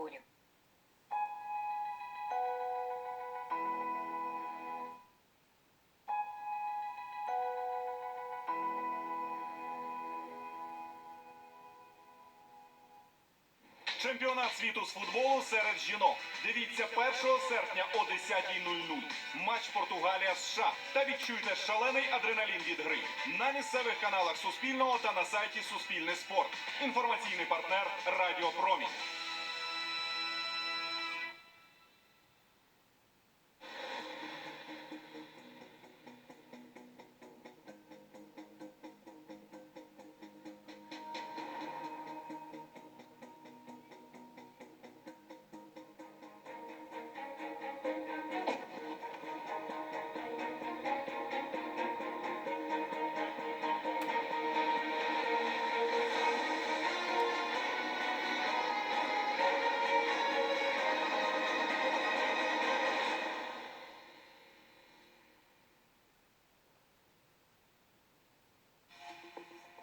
футболі. Чемпіонат світу з футболу серед жінок. Дивіться 1 серпня о 10.00. Матч Португалія США. Та відчуйте шалений адреналін від гри на місцевих каналах Суспільного та на сайті Суспільне спорт. Інформаційний партнер Радіо Промінь.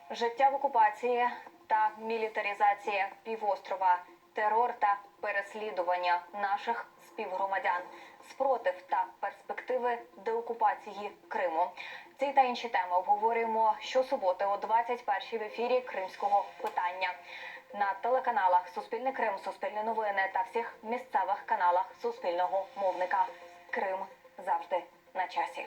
Життя в окупації та мілітаризація півострова, терор та переслідування наших співгромадян, спротив та перспективи деокупації Криму. Ці та інші теми обговорюємо щосуботи о 21-й в ефірі Кримського питання на телеканалах Суспільне Крим, Суспільне новини та всіх місцевих каналах Суспільного мовника. Крим завжди на часі.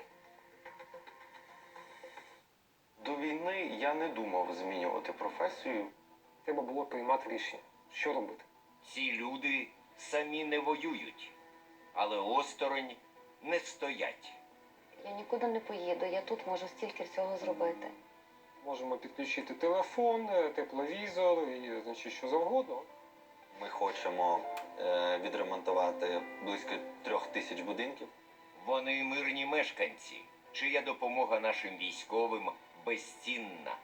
До війни я не думав змінювати професію. Треба було приймати рішення, що робити. Ці люди самі не воюють, але осторонь не стоять. Я нікуди не поїду. Я тут можу стільки всього зробити. Можемо підключити телефон, е, тепловізор і значить що завгодно. Ми хочемо е, відремонтувати близько трьох тисяч будинків. Вони мирні мешканці, чия допомога нашим військовим безцінна.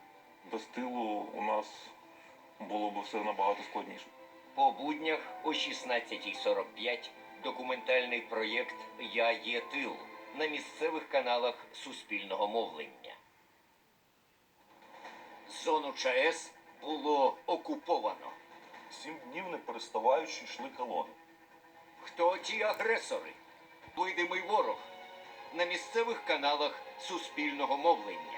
Без тилу у нас було б все набагато складніше. По буднях о 16.45 документальний проєкт Я є тил на місцевих каналах суспільного мовлення. Зону ЧАЕС було окуповано. Сім днів не переставаючи йшли колони. Хто ті агресори? Видимий ворог на місцевих каналах суспільного мовлення.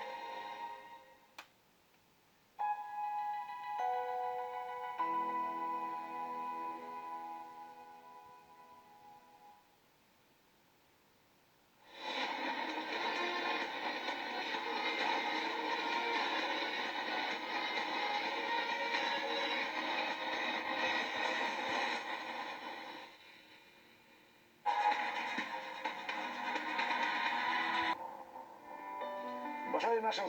Бажаю нашим збройним